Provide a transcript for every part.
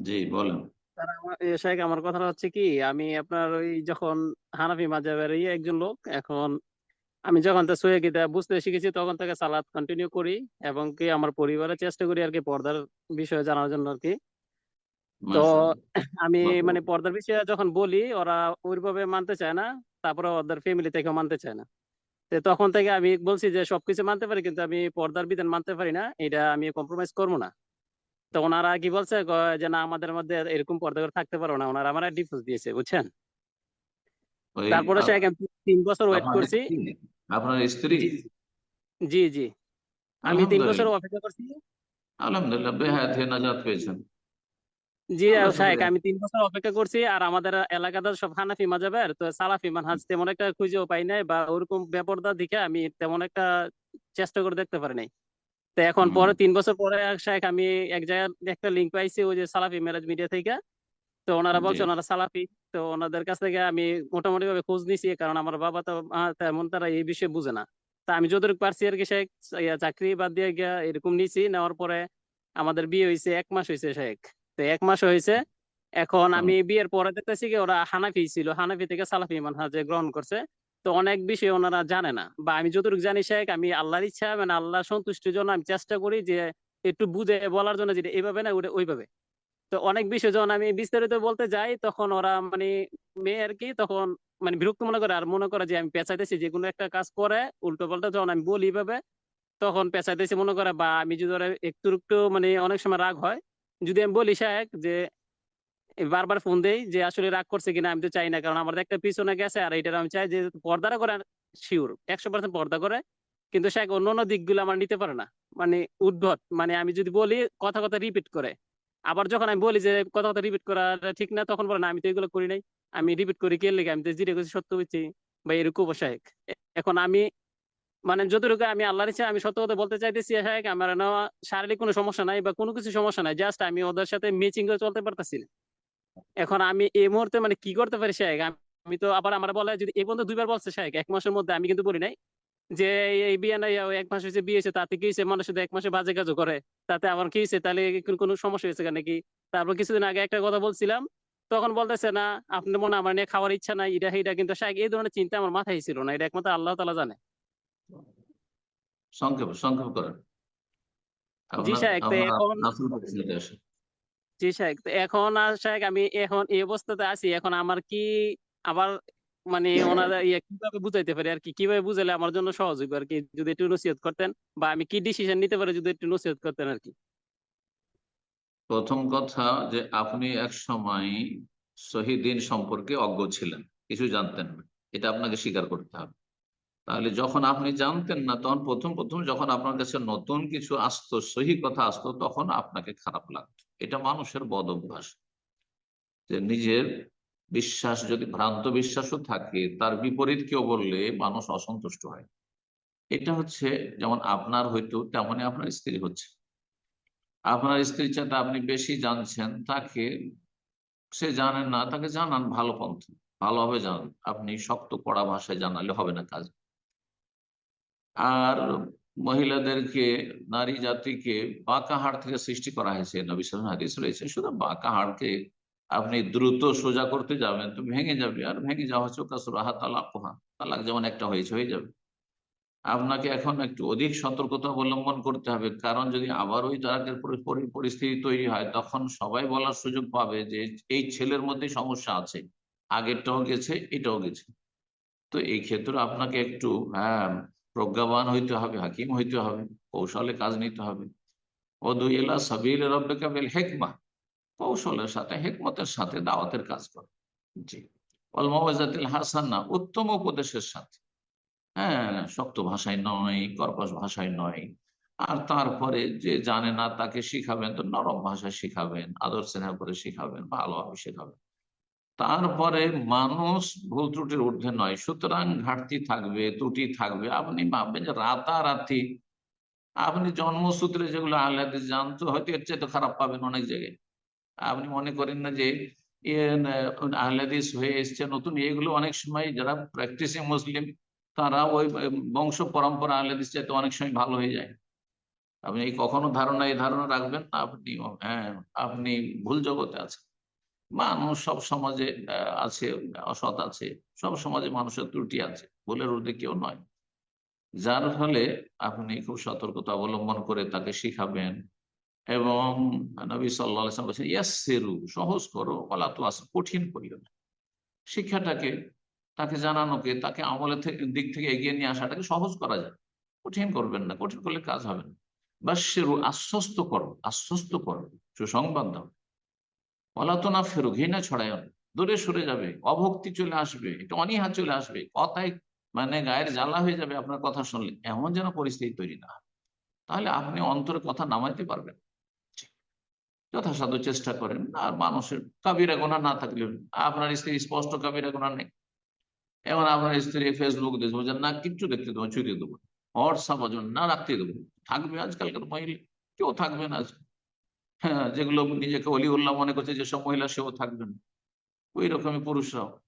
জি বলেন। আমার কথাটা হচ্ছে কি আমি আপনার ওই যখন হানাফি ইয়ে একজন লোক এখন আমি যখন তো কিতাব বুঝতে শিখেছি তখন থেকে সালাত কন্টিনিউ করি এবং কি আমার পরিবারের চেষ্টা করি আর কি পর্দার বিষয়ে জানার জন্য আর কি। তো আমি মানে পর্দার বিষয়ে যখন বলি ওরা ওইভাবে মানতে চায় না তারপরে ওদের ফ্যামিলি থেকেও মানতে চায় না। তো তখন থেকে আমি বলছি যে সবকিছু মানতে পারি কিন্তু আমি পর্দার বিধান মানতে পারি না এটা আমি কম্প্রোমাইজ করব না। তো ওনারা কি বলছে? যে না আমাদের মধ্যে এরকম পর্দা করে থাকতে পারো না। ওনারা আমার ডিভোর্স দিয়েছে বুঝছেন? তারপরে সে তিন বছর ওয়েট করছি। আপনার স্ত্রী? জি জি আমি তিন বছর অপেক্ষা করছি। আলহামদুলিল্লাহ বেহায়াত হয়ে নাজাত পেয়েছেন। জি শাহেক আমি তিন বছর অপেক্ষা করছি আর আমাদের এলাকাতে সব হানাফি মাযহাবের তো সালাফি মানহাজ তেমন একটা খুঁজেও পাই নাই বা ওরকম বেপরদা দিকে আমি তেমন একটা চেষ্টা করে দেখতে পারি নাই। তো এখন পরে তিন বছর পরে শাহেক আমি এক জায়গায় একটা লিঙ্ক পাইছি ওই যে সালাফি মেরাজ মিডিয়া থেকে। তো ওনারা বলছে ওনারা সালাফি। তো ওনাদের কাছ থেকে আমি মোটামুটি ভাবে খোঁজ নিছি কারণ আমার বাবা তো তেমন তারা এই বিষয়ে বুঝে না। তা আমি যতটুকু পারছি আর কি শেখ চাকরি বাদ দিয়ে গিয়া এরকম নিছি নেওয়ার পরে আমাদের বিয়ে হয়েছে এক মাস হয়েছে শেখ। তো এক মাস হয়েছে এখন আমি বিয়ের পরে দেখতেছি কি ওরা হানাফি ছিল হানাফি থেকে সালাফি মানহাজে গ্রহণ করছে। তো অনেক বিষয় ওনারা জানে না। বা আমি যতটুকু জানি শেখ, আমি আল্লাহর ইচ্ছা মানে আল্লাহ সন্তুষ্টির জন্য আমি চেষ্টা করি যে একটু বুঝে বলার জন্য যেটা এইভাবে না ওটা ওইভাবে। তো অনেক বিষয় যখন আমি বিস্তারিত বলতে যাই, তখন ওরা মানে মেয়ে আর কি, তখন মানে বিরক্ত মনে করে আর মনে করে যে আমি পেঁচাইতেছি, যে কোনো একটা কাজ করে, উল্টো পাল্টা যখন আমি বলি এইভাবে তখন পেঁচাইতেছি মনে করে, বা আমি যদি ওরা একটু একটু মানে অনেক সময় রাগ হয়, যদি আমি বলি শেখ যে বারবার ফোন দেই যে, আসলে রাগ করছে কিনা? আমি তো চাই না। কারণ আমার একটা পিছনে গেছে আর এটার আমি চাই যে পর্দাটা করে শিওর একশো পার্সেন্ট পর্দা করে। কিন্তু সাহেব অন্য অন্য দিকগুলো আমার নিতে পারে না। মানে উদ্ভট। মানে আমি যদি বলি, কথা কথা রিপিট করে। আবার যখন আমি বলি যে, কথা কথা রিপিট করা ঠিক না, তখন বলে, না, আমি তো এগুলো করি নাই। আমি রিপিট করি কে লেগে? আমি তো জিরে করছি সত্য বলছি বা এরকম সাহেব এখন আমি মানে যতটুকু আমি আল্লাহর ইচ্ছা, আমি সত্য কথা বলতে চাইতেছি সাহেব আমার না শারীরিক কোনো সমস্যা নাই বা কোনো কিছু সমস্যা নাই। জাস্ট আমি ওদের সাথে ম্যাচিং করে চলতে পারতেছি না। এখন আমি এই মুহূর্তে মানে কি করতে পারি শাহেক আমি তো আবার আমার বলে যদি এই পর্যন্ত দুইবার বলছে শাহেক এক মাসের মধ্যে আমি কিন্তু বলি নাই যে এই- বিয়ে নাই এক মাস হয়েছে বিয়ে হয়েছে তাতে কি হয়েছে? মানুষ শুধু এক মাসে বাজে কাজও করে। তাতে আমার কি হয়েছে? তাহলে কোনো সমস্যা হয়েছে কেন কি তারপর কিছুদিন আগে একটা কথা বলছিলাম তখন বলতেছে না আপনার মনে আমার নিয়ে খাওয়ার ইচ্ছা নাই এটা এটা। কিন্তু শাহেক এই ধরনের চিন্তা আমার মাথায় ছিল না এটা একমাত্র আল্লাহ তালা জানে। সংক্ষেপ সংক্ষেপ করেন। জি শাহেক এখন জি শাহেক এখন আর শাহেক আমি এখন এই অবস্থাতে আছি, এখন আমার কি আবার মানে ওনারা ইয়ে কীভাবে বুঝাইতে পারি আর কি কীভাবে বুঝালে আমার জন্য সহজ হইবে আর কি যদি একটু নসিহত করতেন বা আমি কি ডিসিশন নিতে পারি যদি একটু নসিহত করতেন আর কি প্রথম কথা যে আপনি এক সময় শহীদিন সম্পর্কে অজ্ঞ ছিলেন, কিছু জানতেন না, এটা আপনাকে স্বীকার করতে হবে। তাহলে যখন আপনি জানতেন না, তখন প্রথম প্রথম যখন আপনার কাছে নতুন কিছু আসতো, সহি কথা আসতো, তখন আপনাকে খারাপ লাগতো। এটা মানুষের বদ অভ্যাস। যে নিজের বিশ্বাস, যদি ভ্রান্ত বিশ্বাসও থাকে, তার বিপরীত কেউ বললে মানুষ অসন্তুষ্ট হয়। এটা হচ্ছে, যেমন আপনার হয়তো তেমনই আপনার স্ত্রী হচ্ছে। আপনার স্ত্রীর চাইতে আপনি বেশি জানছেন, তাকে সে জানেন না, তাকে জানান ভালো পন্থ। ভালোভাবে জানান। আপনি শক্ত, কড়া ভাষায় জানালে হবে না কাজ। আর মহিলাদেরকে, নারী জাতিকে বাঁকা হাড় থেকে সৃষ্টি করা হয়েছে হাদিস রয়েছে। শুধু বাঁকা হাড়কে আপনি দ্রুত সোজা করতে যাবেন তো ভেঙে যাবে, আর ভেঙে যাওয়া হচ্ছে কাসুরাহা তালাক তালাক যেমন একটা হয়েছে, হয়ে যাবে। আপনাকে এখন একটু অধিক সতর্কতা অবলম্বন করতে হবে, কারণ যদি আবার ওই পরি- পরিস্থিতি তৈরি হয়, তখন সবাই বলার সুযোগ পাবে যে এই ছেলের মধ্যে সমস্যা আছে, আগেরটাও গেছে, এটাও গেছে। তো এই ক্ষেত্রে আপনাকে একটু হ্যাঁ প্রজ্ঞাবান হইতে হবে, হাকিম হইতে হবে, কৌশলে কাজ নিতে হবে। হেকমা, কৌশলের সাথে, হেকমতের সাথে দাওয়াতের কাজ করে। জি। উত্তম উপদেশের সাথে। হ্যাঁ শক্ত ভাষায় নয়, কর্কশ ভাষায় নয়। আর তারপরে যে জানে না তাকে শিখাবেন, তো নরম ভাষায় শিখাবেন, আদর করে শিখাবেন, ভালোভাবে শেখাবেন। তারপরে মানুষ ভুল ত্রুটির ঊর্ধ্বে নয়। সুতরাং ঘাটতি থাকবে, ত্রুটি থাকবে। আপনি ভাববেন যে রাতারাতি। আপনি জন্মসূত্রে যেগুলো আহ্লাদে জানতো, হয়তো এর চাইতে খারাপ পাবেন অনেক জায়গায়। আপনি মনে করেন না যে আহ্লাদিস হয়ে এসছে, নতুন এগুলো অনেক সময় যারা প্র্যাকটিসিং মুসলিম, তারা ওই বংশ পরম্পরা আহ্লাদিস চাইতে অনেক সময় ভালো হয়ে যায়। আপনি এই কখনো ধারণা, এই ধারণা রাখবেন না? আপনি হ্যাঁ আপনি ভুল জগতে আছেন। মানুষ সব সমাজে আছে, অসৎ আছে, সব সমাজে মানুষের ত্রুটি আছে, ভুলের ঊর্ধ্বে কেউ নয়। যার ফলে আপনি খুব সতর্কতা অবলম্বন করে তাকে শিখাবেন এবং নবী সাল্লাহ বলছেন, ইয়াসসিরু সহজ করো বলা তো আছে কঠিন করিও না। শিক্ষাটাকে, তাকে জানানোকে, তাকে আমলের থেকে দিক থেকে এগিয়ে নিয়ে আসাটাকে সহজ করা যায়। কঠিন করবেন না, কঠিন করলে কাজ হবে না। বা সেরু আশ্বস্ত করো আশ্বস্ত করো, সুসংবাদ দাও। বলা তো না ফেরো ঘৃণা ছড়ায়। দূরে সরে যাবে, অভক্তি চলে আসবে, একটু অনীহা চলে আসবে, কথায় মানে গায়ের জ্বালা হয়ে যাবে আপনার কথা শুনলে, এমন যেন পরিস্থিতি তৈরি না তাহলে আপনি অন্তরে কথা নামাইতে পারবেন। যথাসাধ্য চেষ্টা করেন, আর মানুষের কাবিরা গোনা না থাকলে আপনার স্ত্রী স্পষ্ট কাবিরা গোনা নেই। এমন আপনার স্ত্রী ফেসবুক দেখব যে না, কিচ্ছু দেখতে দেবো ছুটিয়ে দেবো হোয়াটসঅ্যাপ না, রাখতে দেবো থাকবে আজকালকার মহিলা, কেউ থাকবে না আজ হ্যাঁ যেগুলো নিজেকে অলি উল্লাহ মনে করছে যেসব মহিলা সেও থাকবে না। ওই রকমই পুরুষরাও।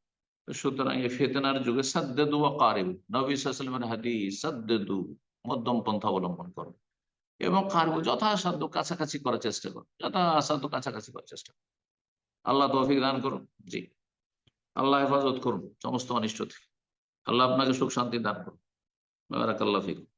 সুতরাং এই ফেতনার যুগে সাদ্দেদু কারিব। নবী সাল্লামের হাদিস, সাদ্দেদু মধ্যম পন্থা অবলম্বন করো। এবং কারবো যথাসাধ্য কাছাকাছি করার চেষ্টা করো। যথাসাধ্য কাছাকাছি করার চেষ্টা করো। আল্লাহ তৌফিক দান করুন। জি। আল্লাহ হেফাজত করুন। সমস্ত অনিষ্ট থেকে। আল্লাহ আপনাকে সুখ শান্তি দান করুন। বারাকাল্লাহ ফিক